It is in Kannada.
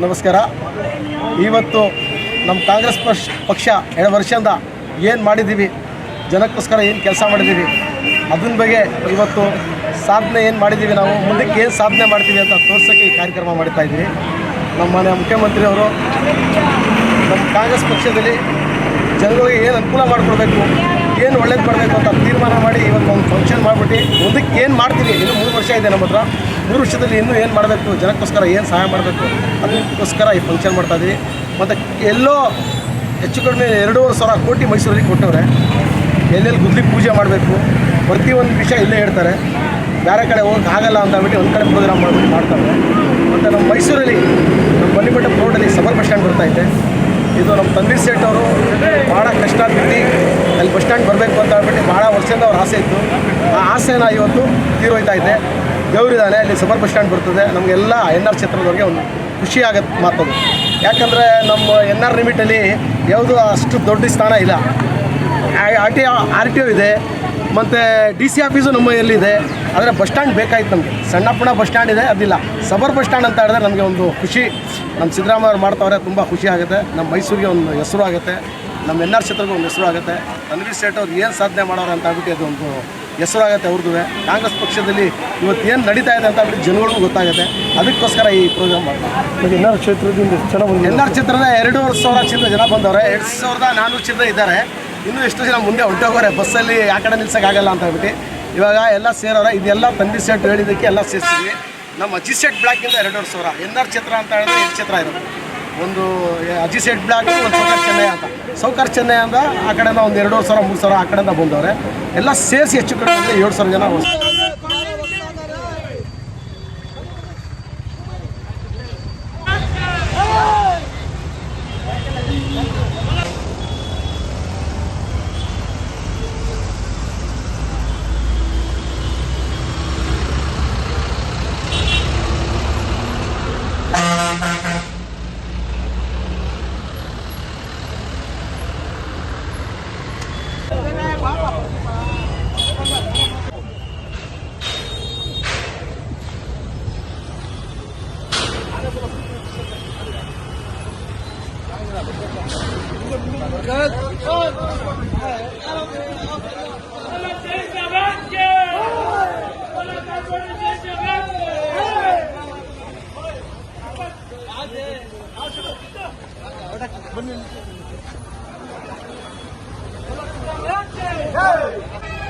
ನಮಸ್ಕಾರ. ಇವತ್ತು ನಮ್ಮ ಕಾಂಗ್ರೆಸ್ ಪಕ್ಷ ಪಕ್ಷ ಎರಡು ವರ್ಷದಿಂದ ಏನು ಮಾಡಿದ್ದೀವಿ ಜನಕ್ಕೋಸ್ಕರ ಏನು ಕೆಲಸ ಮಾಡಿದ್ದೀವಿ ಅದನ್ನ ಬಗ್ಗೆ ಇವತ್ತು ಸಾಧನೆ ಏನು ಮಾಡಿದ್ದೀವಿ ನಾವು? ಮುಂದಕ್ಕೆ ಏನು ಸಾಧನೆ ಮಾಡ್ತೀವಿ ಅಂತ ತೋರ್ಸೋಕ್ಕೆ ಈ ಕಾರ್ಯಕ್ರಮ ಮಾಡ್ತಾ ಇದ್ದೀವಿ ನಮ್ಮ ಮನೆ ಮುಖ್ಯಮಂತ್ರಿಯವರು ನಮ್ಮ ಕಾಂಗ್ರೆಸ್ ಪಕ್ಷದಲ್ಲಿ ಜನಗಳಿಗೆ ಏನು ಅನುಕೂಲ ಮಾಡಿಕೊಡ್ಬೇಕು? ಏನು ಒಳ್ಳೇದು ಮಾಡಬೇಕು ಅಂತ ತೀರ್ಮಾನ ಮಾಡಿ ಇವತ್ತು ಒಂದು ಫಂಕ್ಷನ್ ಮಾಡಿಬಿಟ್ಟು ಮುಂದಕ್ಕೆ ಏನು ಮಾಡ್ತೀವಿ ಇನ್ನು ಮೂರು ವರ್ಷ ಇದೆ ನಮ್ಮ ಹತ್ರ. ಮೂರು ವರ್ಷದಲ್ಲಿ ಇನ್ನೂ ಏನು ಮಾಡಬೇಕು? ಜನಕ್ಕೋಸ್ಕರ ಏನು ಸಹಾಯ ಮಾಡಬೇಕು? ಅದಕ್ಕೋಸ್ಕರ ಈ ಫಂಕ್ಷನ್ ಮಾಡ್ತಾ ಇದ್ದೀವಿ ಮತ್ತು ಎಲ್ಲೋ ಹೆಚ್ಚು ಕಡಿಮೆ ಎರಡೂವರೆ ಸಾವಿರ ಕೋಟಿ ಮೈಸೂರಲ್ಲಿ ಕೊಟ್ಟವ್ರೆ. ಎಲ್ಲೆಲ್ಲಿ ಗುದ್ಲಿ ಪೂಜೆ ಮಾಡಬೇಕು? ಪ್ರತಿಯೊಂದು ವಿಷಯ ಇಲ್ಲೇ ಹೇಳ್ತಾರೆ. ಬೇರೆ ಕಡೆ ಹೋಗಕ್ಕೆ ಆಗಲ್ಲ ಅಂತ ಅಂದ್ಬಿಟ್ಟು ಒಂದು ಕಡೆ ಪ್ರೋಗ್ರಾಮ್ ಮಾಡಿಬಿಟ್ಟು ಮಾಡ್ತಾರೆ. ಮತ್ತು ನಮ್ಮ ಮೈಸೂರಲ್ಲಿ ನಮ್ಮ ಬನ್ನಿಬೆಟ್ಟ ರೋಡಲ್ಲಿ ಸಬರ್ ಬಸ್ ಸ್ಟ್ಯಾಂಡ್ ಬರ್ತಾ ಇದೆ. ಇದು ನಮ್ಮ ತನ್ವೀರ್ ಸೇಟ್ ಅವರು ಸ್ಟ್ಯಾಂಡ್ ಬರಬೇಕು ಅಂತ ಹೇಳ್ಬಿಟ್ಟು ಭಾಳ ವರ್ಷದಿಂದ ಅವ್ರ ಆಸೆ ಇತ್ತು. ಆ ಆಸೆನ ಇವತ್ತು ತೀರೋಯ್ತಾ ಇದೆ. ದೇವರಿದ್ದಾನೆ ಅಲ್ಲಿ ಸಬರ್ ಬಸ್ ಸ್ಟ್ಯಾಂಡ್ ಬರ್ತದೆ. ನಮಗೆಲ್ಲ ಎನ್ ಆರ್ ಕ್ಷೇತ್ರದವ್ರಿಗೆ ಒಂದು ಖುಷಿ ಆಗುತ್ತೆ ಮಾತದು ಯಾಕಂದರೆ ನಮ್ಮ ಎನ್ ಆರ್ ಲಿಮಿಟಲ್ಲಿ ಯಾವುದು ಅಷ್ಟು ದೊಡ್ಡ ಸ್ಥಾನ ಇಲ್ಲ. R T R T O ಇದೆ. ಮತ್ತು ಡಿ ಸಿ ಆಫೀಸು ನಮ್ಮ ಎಲ್ಲಿದೆ ಆದರೆ ಬಸ್ ಸ್ಟ್ಯಾಂಡ್ ಬೇಕಾಯ್ತು ನಮಗೆ. ಸಣ್ಣ ಬಸ್ ಸ್ಟ್ಯಾಂಡ್ ಇದೆ, ಅದಿಲ್ಲ. ಸಬರ್ ಬಸ್ ಸ್ಟ್ಯಾಂಡ್ ಅಂತ ಹೇಳಿದ್ರೆ ನಮಗೆ ಒಂದು ಖುಷಿ. ನಮ್ಮ ಸಿದ್ದರಾಮಯ್ಯ ಅವ್ರು ಮಾಡ್ತಾವ್ರೆ, ತುಂಬ ಖುಷಿ ಆಗುತ್ತೆ. ನಮ್ಮ ಮೈಸೂರಿಗೆ ಒಂದು ಹೆಸರು ಆಗುತ್ತೆ. ನಮ್ಮ ಎನ್ ಆರ್ ಕ್ಷೇತ್ರಕ್ಕೆ ಒಂದು ಹೆಸರು ಆಗುತ್ತೆ. ತನ್ವೀರ್ ಸೇಠ್ ಅವ್ರು ಏನು ಸಾಧನೆ ಮಾಡೋರು ಅಂತ ಆಗ್ಬಿಟ್ಟು ಅದೊಂದು ಹೆಸರು ಆಗುತ್ತೆ ಅವ್ರದ್ದು ಕಾಂಗ್ರೆಸ್ ಪಕ್ಷದಲ್ಲಿ ಇವತ್ತು ಏನು ನಡೀತಾ ಇದೆ ಅಂತ ಆಗ್ಬಿಟ್ಟು ಜನಗಳಿಗೂ ಗೊತ್ತಾಗುತ್ತೆ. ಅದಕ್ಕೋಸ್ಕರ ಈ ಪ್ರೋಗ್ರಾಮ್ ಮಾಡ್ತಾರೆ ಎನ್ ಆರ್ ಕ್ಷೇತ್ರದಿಂದ ಜನ ಬಂದಿದ್ದಾರೆ? ಎನ್ ಆರ್ ಚಿತ್ರದ ಎರಡೂವರೆ ಸಾವಿರ ಚಿಲ್ಲರೆ ಜನ ಬಂದವ್ರೆ. ಎರಡು ಸಾವಿರದ ನಾನ್ನೂರು ಚಿಲ್ಲರೆ ಇದ್ದಾರೆ. ಇನ್ನೂ ಎಷ್ಟು ಜನ ಮುಂದೆ ಹೊಂಟೋಗೋರೆ ಬಸ್ಸಲ್ಲಿ ಆ ಕಡೆ ನಿಲ್ಸೋಕ್ಕಾಗಲ್ಲ ಅಂತ ಹೇಳ್ಬಿಟ್ಟು. ಇವಾಗ ಎಲ್ಲ ಸೇರೋರೆ. ಇದೆಲ್ಲ ತಂದಿ ಸೆಟ್ ಹೇಳಿದ್ದಕ್ಕೆ ಎಲ್ಲ ಸೇರಿಸಿದ್ವಿ. ನಮ್ಮ ಅಜಿ ಸೆಟ್ ಬ್ಲಾಕಿಂದ ಎರಡೂವರೆ ಸಾವಿರ. ಎನ್ ಆರ್ ಚಿತ್ರ ಅಂತ ಹೇಳಿದ್ರೆ ಎರಡು ಚಿತ್ರ ಇರೋದು ಒಂದು ಅಜಿ ಸೆಟ್ ಬ್ಲಾಕ್ ಒಂದು ಚೆನ್ನೈ ಅಂತ. ಸೌಕರ್ ಚೆನ್ನೈ ಅಂದ ಆ ಕಡೆಯಿಂದ ಒಂದು ಎರಡೂವರೆ ಸಾವಿರ, ಮೂರು ಸಾವಿರ ಆ ಕಡೆಯಿಂದ ಬಂದವ್ರೆ. ಎಲ್ಲ ಸೇರಿಸಿ ಹೆಚ್ಚು ಕಡೆ ಅಂದರೆ ಏಳು ಸಾವಿರ ಜನ Hey!